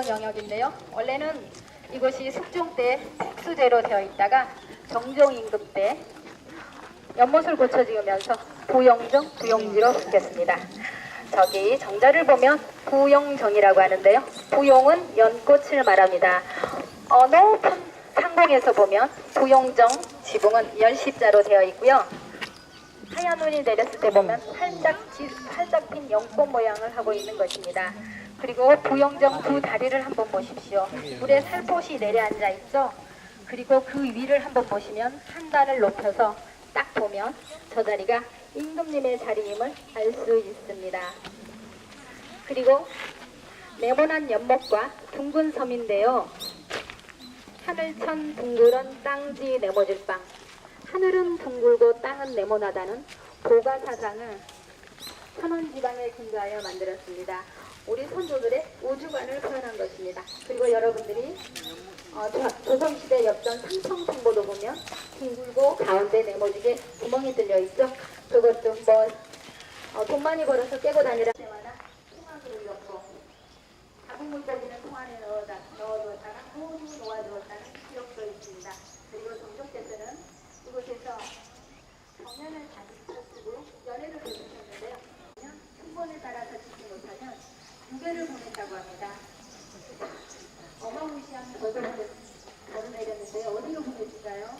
부영정 영역인데요. 원래는 이곳이 숙종 때 특수제로 되어 있다가 정종 임금 때 연못을 고쳐 지으면서 부영정, 부용지로 바뀌었습니다. 저기 정자를 보면 부영정이라고 하는데요. 부용은 연꽃을 말합니다. 어, 높은 상공에서 보면 부용정 지붕은 연십자로 되어 있고요. 하얀 눈이 내렸을 때 보면 살짝, 지, 살짝 핀 연꽃 모양을 하고 있는 것입니다. 그리고 부영정 두 다리를 한번 보십시오. 물에 살포시 내려앉아 있죠. 그리고 그 위를 한번 보시면 한 단을 높여서 딱 보면 저 자리가 임금님의 자리임을 알 수 있습니다. 그리고 네모난 연못과 둥근 섬인데요. 하늘천 둥그런 땅지 네모질방 하늘은 둥글고 땅은 네모나다는 보가 사상을 천원지방에 근거하여 만들었습니다. 우리 선조들의 우주관을 표현한 것입니다. 그리고 여러분들이 어, 조- 조선시대 엽전 삼청통보도 보면 둥글고 가운데 네모지게 구멍이 뚫려 있죠. 그것도 뭐, 어, 돈 많이 벌어서 깨고 다니라 때마다 통화를 넣고 작은 물고기는 통 안에 넣어다, 넣어두었다가 호흡 놓아두었다는 기록도 있습니다. 그리고 정종께서는 이곳에서 정면을 자주 쓰고 연애를 보내셨는데요. 순번에 따라서 짓지 못하면 유괴를 보냈다고 합니다. 어마무시한 법을 걸어 내렸는데 어디로 보내줄까요?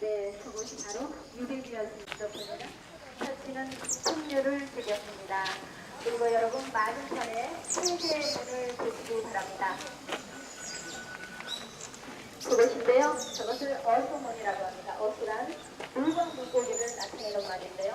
네, 그것이 바로 유괴지였습니다. 보면 처치는 풍류를 드렸습니다. 그리고 여러분 맞은편에 세계의 문을 보시기 바랍니다. 그것인데요. 저것을 어수문이라고 합니다. 어수란 물건 물고기를 나타내는 말인데요.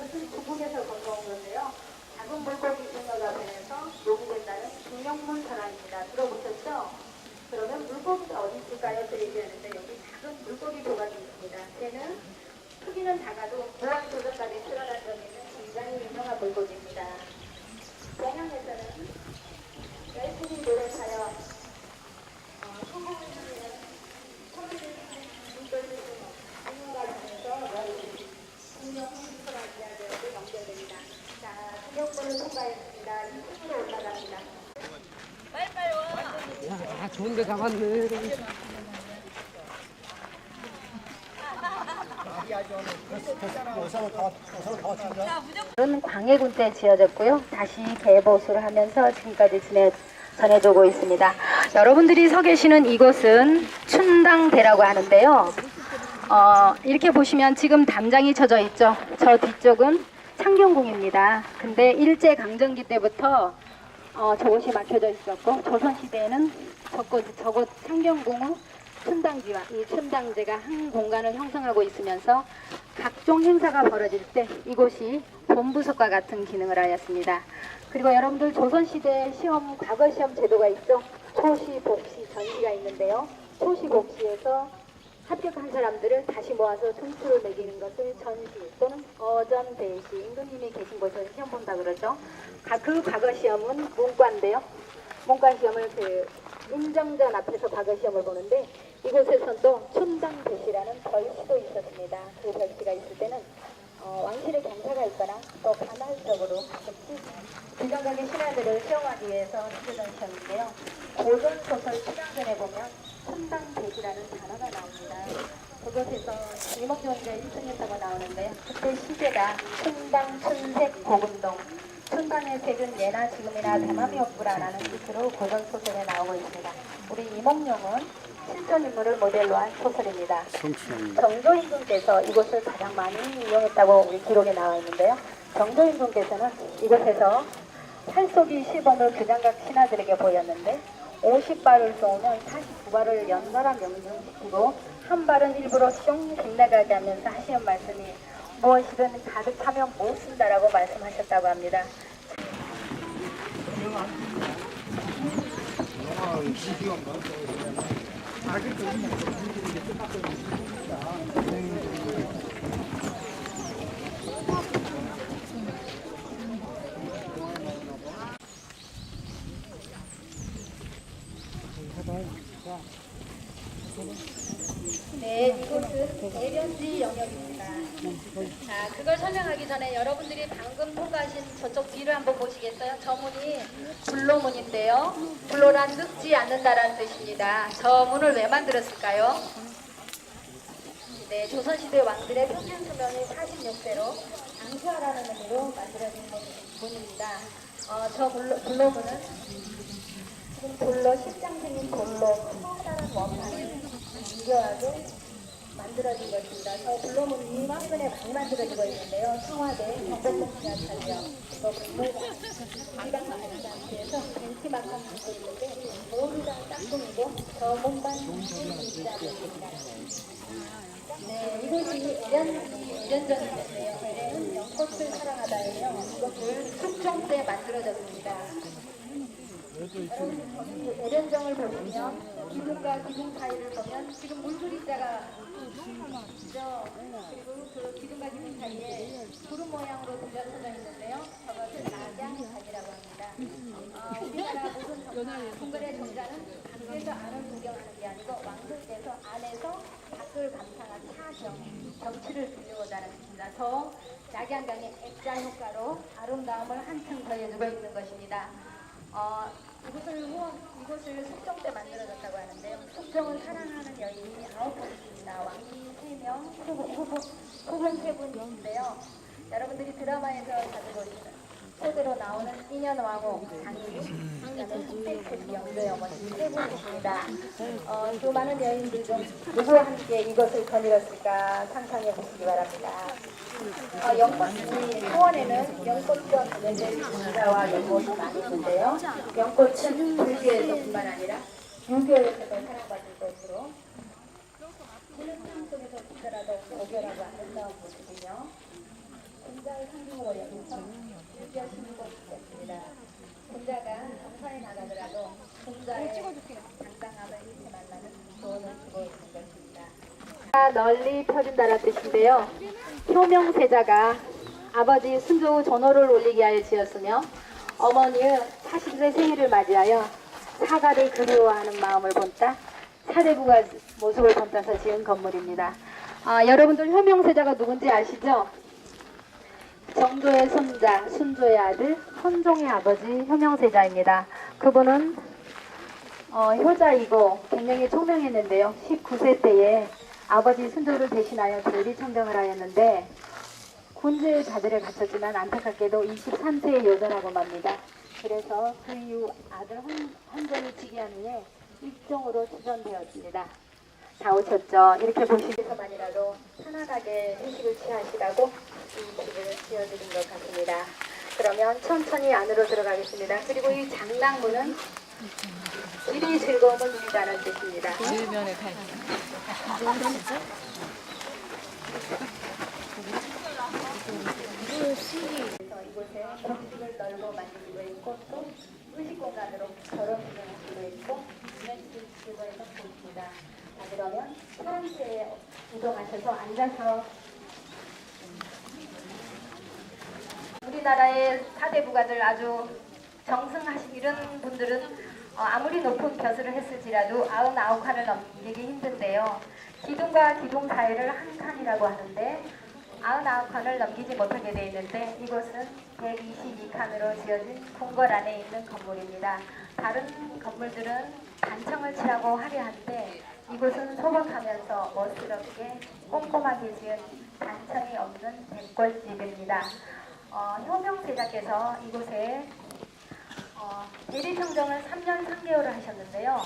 이것은 부분에서 건너온 건데요. 작은 물고기 잉어가 되면서 용이 된다는 중용문 선언입니다. 들어보셨죠? 그러면 물고기가 어디 있을까요? 그 얘기하는데 여기 작은 물고기 조각이 있습니다. 걔는 크기는 작아도 도전까지 출연한 적이 있는 굉장히 유명한 물고기입니다. 영양에서는 열심히 노력하여 어, 성공을 하는 소리를 물결을 응용가 되면서 공룡 행사가 이야기하고 연결됩니다. 자, 공룡문을 통과했습니다. 이 승으로 올라갑니다. 야, 잡았네. 은 광해군 때 지어졌고요. 다시 개보수를 하면서 지금까지 지내, 전해주고 있습니다. 여러분들이 서 계시는 이곳은 춘당대라고 하는데요. 어, 이렇게 보시면 지금 담장이 쳐져 있죠. 저 뒤쪽은 창경궁입니다. 근데 일제 강점기 때부터 어, 저곳이 막혀져 있었고 조선시대에는 저곳, 저곳 창경궁은 춘당지와 이 춘당제가 한 공간을 형성하고 있으면서 각종 행사가 벌어질 때 이곳이 본부석과 같은 기능을 하였습니다. 그리고 여러분들 조선시대 시험, 과거 시험 제도가 있죠. 초시, 복시, 전시가 있는데요. 초시, 복시에서 합격한 사람들을 다시 모아서 점수를 매기는 것을 전시 또는 어전 대시 임금님이 계신 곳에서 시험 본다 그러죠. 가- 그 과거 시험은 문과인데요. 문과 시험을 그 임정전 앞에서 과거 시험을 보는데 이곳에선 또 춘당 대시라는 별시도 있었습니다. 그 별시가 있을 때는 어, 왕실의 경사가 있거나 또 간헐적으로 즉시 불정각의 신하들을 시험하기 위해서 치르던 시험인데요. 고전 소설 시강전에 보면 춘당 대시라는 단어가 나옵니다. 그곳에서 이목조원가 1등했다고 나오는데요. 그때 시제가 춘당, 춘색, 고금동 춘당의 색은 예나 지금이나 대마미 없구라라는 뜻으로 고전 소설에 나오고 있습니다. 우리 이몽룡은 실존 인물을 모델로 한 소설입니다. 정조임금께서 이곳을 가장 많이 이용했다고 우리 기록에 나와 있는데요. 정조임금께서는 이곳에서 살쏘기 시범을 규장각 신하들에게 보였는데 50발을 쏘면 49발을 연달아 명중시키고 한 발은 일부러 뿅 빗나가게 하면서 하시는 말씀이 무엇이든 가득하면 못 쓴다라고 말씀하셨다고 합니다. 네, 이곳은 내련지 영역입니다. 자, 그걸 설명하기 전에 여러분들이 방금 통과하신 저쪽 뒤를 한번 보시겠어요? 저 문이 불로문인데요. 불로란 늙지 않는다라는 뜻입니다. 저 문을 왜 만들었을까요? 네, 조선시대 왕들의 평균 수명이 46세로 장수하라는 의미로 만들어진 문입니다. 어, 저 불로, 불로문은 지금 돌로 십장생인 돌로 커다란 원판을 연결하게 만들어진 것입니다. 저 불로문이 화근에 많이 만들어지고 있는데요. 청와대 경복궁 지하철역 또 박물관 우리당 마을단지에서 벤치만큼 갖고 있는데 다 짝꿍이고 저 있지 않습니다. 네, 이곳이 에련, 에련전이 있는데요. 에련은 연꽃을 사랑하다예요. 이것을 숙종 때 만들어졌습니다. 에련정을 보시면 기둥과 기둥 사이를 보면 지금 물그림자가 있죠. 그리고 그 기둥과 기둥 사이에 구름 모양으로 들려서져 있는데요. 저것을 낙양산이라고 합니다. 어, 우리나라 모든 정자, 동굴의 정자는 밖에서 안을 구경하는 게 아니고 왕들께서 안에서 밖을 감상한 차경, 경치를 빌리고자 하는 것입니다. 저 낙양강의 액자 효과로 아름다움을 한층 더해주고 있는 것입니다. 어, 이곳을 후원, 이곳을 숙종 때 만들어졌다고 하는데요. 숙종을 사랑하는 여인이 아홉 분 있습니다. 왕이 세 명, 후보, 후보, 후분 세 분인데요. 여러분들이 드라마에서 자주 보시는 토대로 나오는 인현왕후, 장희유, 그다음에 숙대태기 영조의 어머니 세 분이십니다. 어, 그 많은 여인들 중 누구와 함께 이것을 거닐었을까 상상해 보시기 바랍니다. 어, 연꽃, 이 소원에는 연꽃과 관련된 진사와 연꽃이 많이 있는데요. 연꽃은 불교에서뿐만 아니라 유교에서도 사랑받을 것으로 신흥상 속에서 있더라도 오교라고 아름다운 모습이며 공자의 상징으로 여기서 신국이 있습니다. 공자가 정사에 나가더라도 공자의 당당함을 잃지 말라는 조언을 주고 있는 것입니다. 널리 펴진다는 뜻인데요. 효명세자가 아버지 순조 전호를 올리기 위하여 지었으며 어머니의 40세 생일을 맞이하여 사가를 그리워하는 마음을 본따 사대부가 모습을 본따서 지은 건물입니다. 아, 여러분들 효명세자가 누군지 아시죠? 정조의 손자, 순조의 아들, 헌종의 아버지 효명세자입니다. 그분은 어, 효자이고 굉장히 총명했는데요. 19세 때에 아버지 순조를 대신하여 대리청정을 하였는데 군주의 자들을 갖췄지만 안타깝게도 23세에 요절하고 맙니다. 그래서 그 이후 아들 헌, 헌종이 즉위한 후에 입종으로 추전되었습니다. 다 오셨죠? 이렇게 보시면서만이라도 편안하게 휴식을 취하시라고 이 집을 지어드린 것 같습니다. 그러면 천천히 안으로 들어가겠습니다. 그리고 이 장랑문은 길이 즐거움을 누리다는 뜻입니다. 일면에 갈. 이곳에 공식을 널고 만들고 있고 또 의식 공간으로 결혼식을 하기도 있고 이런 주거에서 보입니다. 자 그러면 프랑스에 이동하셔서 앉아서 우리나라의 사대 부가들 아주 정승하신 이런 분들은 어, 아무리 높은 벼슬을 했을지라도 99칸을 넘기기 힘든데요. 기둥과 기둥 사이를 한 칸이라고 하는데 99칸을 넘기지 못하게 되어 있는데 이곳은 122칸으로 지어진 궁궐 안에 있는 건물입니다. 다른 건물들은 단청을 칠하고 화려한데 이곳은 소박하면서 멋스럽게 꼼꼼하게 지은 단청이 없는 백골집입니다. 어, 효명 제자께서 이곳에 어, 대리청정을 3년 3개월을 하셨는데요.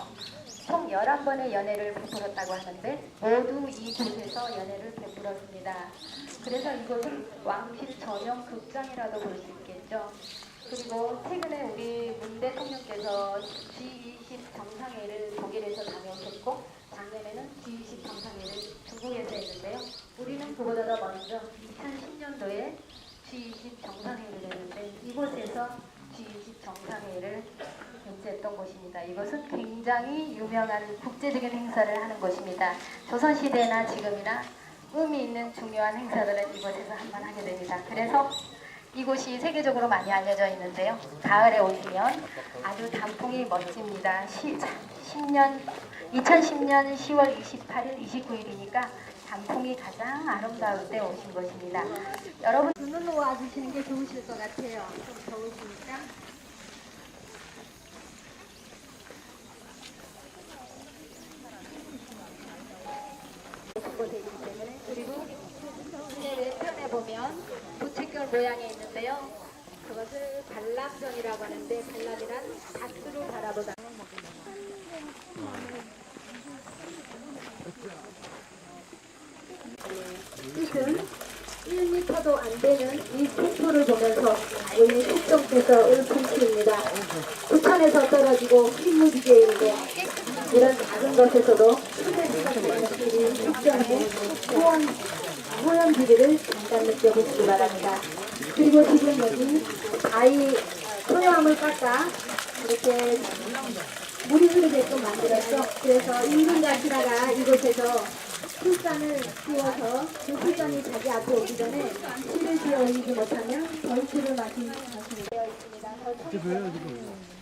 총 11번의 연애를 베풀었다고 하는데 모두 이곳에서 연애를 베풀었습니다. 그래서 이곳은 왕실 전용 극장이라도 볼 수 있겠죠. 그리고 최근에 우리 문 대통령께서 G20 정상회의를 독일에서 다녀오셨고 작년에는 G20 정상회의를 중국에서 했는데요. 우리는 그보다 더 먼저 2010년도에 G20 정상회의를 했는데 이곳에서 G20 정상회의를 개최했던 곳입니다. 이것은 굉장히 유명한 국제적인 행사를 하는 곳입니다. 조선시대나 지금이나 의미 있는 중요한 행사들은 이곳에서 한번 하게 됩니다. 그래서 이곳이 세계적으로 많이 알려져 있는데요. 가을에 오시면 아주 단풍이 멋집니다. 시, 10년, 2010년 10월 28일, 29일이니까 단풍이 가장 아름다울 때 오신 곳입니다. 여러분 눈으로 와주시는 게 좋으실 것 같아요. 좀 더우시니까. 그리고 이제 왼편에 보면 부채결 모양이 있는데요. 그것을 발람전이라고 하는데 발람이란 다스를 바라보다. 뜻은 1m도 안 되는 이 폭포를 보면서 우리 숙정께서 울품치입니다. 부천에서 떨어지고 흰무지개에 있고 이런 작은 것에서도 크게 숙정의 후원, 후원지리를 잠깐 느껴보시기 바랍니다. 그리고 지금 여기 아이 소요함을 깎아 이렇게 물이 흐르게끔 만들었죠. 그래서 임금과 신하가 이곳에서 풀산을 띄워서 그 풀산이 자기 앞에 오기 전에 씨를 띄어 올리지 못하면 벌초를 마신 되어 더 왜요 지금?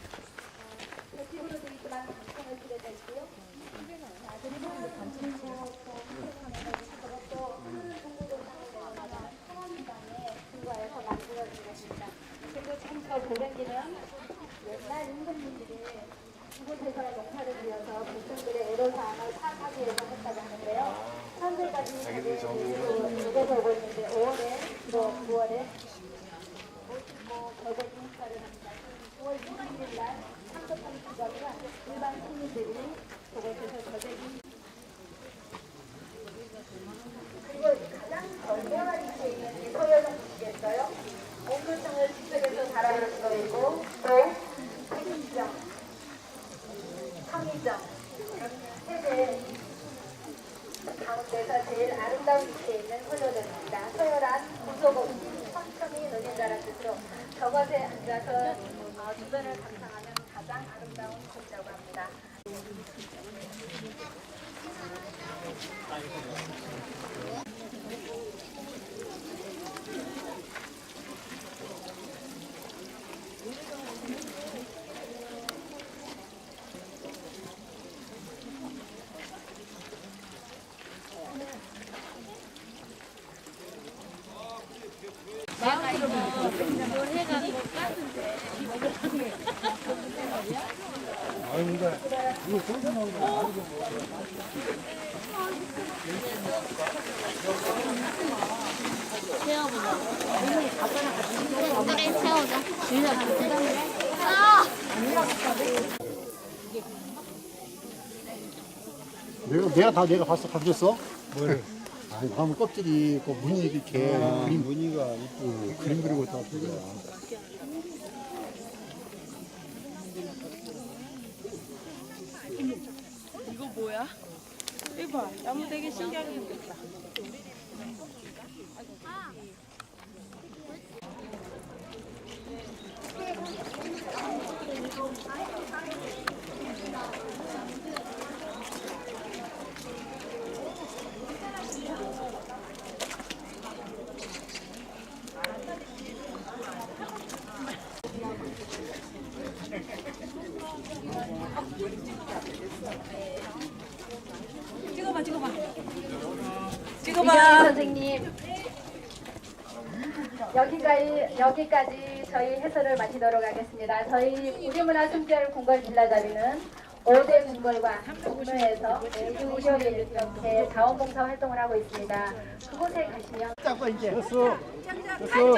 Thank you. 그래 채워줘. 아! 내가, 내가 다 내가 봤어, 가르쳤어? 뭐를? 아니, 나무 껍질이, 그 무늬 이렇게, 아, 그림, 무늬가 이쁘고 그림 그리고 있다, 그거야. 이거 뭐야? 이봐, 나무 되게 신기하게 생겼다. 찍어봐, 찍어봐. 찍어봐. 선생님 여기까지 여기까지 저희 해설을 마치도록 하겠습니다. 저희 우리문화 숨결 궁궐 빌라자리는 5대 궁궐과 동묘에서 매주 일요일 이렇게 자원봉사 활동을 하고 있습니다. 그곳에 가시면 됐어. 됐어.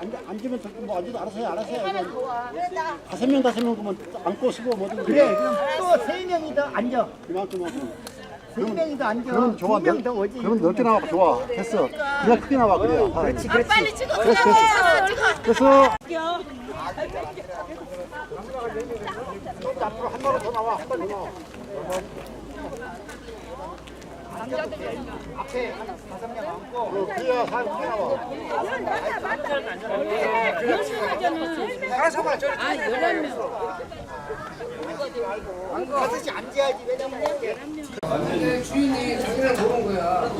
앉, 앉으면 더, 뭐, 앉아도 알아서 해, 알아서 해. 다섯 명, 다섯 명 그러면 앉고 쓰고 뭐든. 그래 그럼 또 세 명이 더 앉아 이만큼, 이만 더 앉아 그럼 좋아. 두명더 오지 그럼 넓게 나와. 좋아. 됐어. 그냥 크게 나와, 그래야. 그렇지, 그렇지. 빨리 찍어. 됐어, 됐어. 됐어. 앞으로 한 발로 더 나와, 한 발로 더 나와. 그래야 사람 크게 나와. 알아서 봐. 저 아, 열한 명. 가듯이 앉아야지. 왜냐면 이게 주인이 자기랑 보는 거야.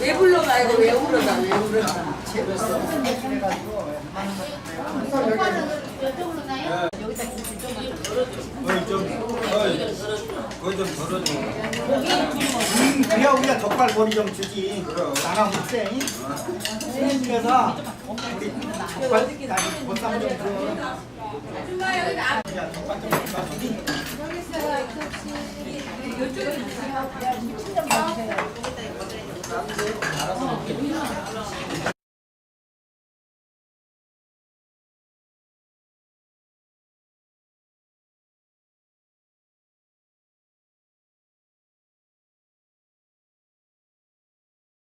왜 불러가 이 거왜 불러가 왜 불러가? 그래야 우리가 젓갈 머리 좀 주지 못세 그래서 우리 젓갈 좀 줘.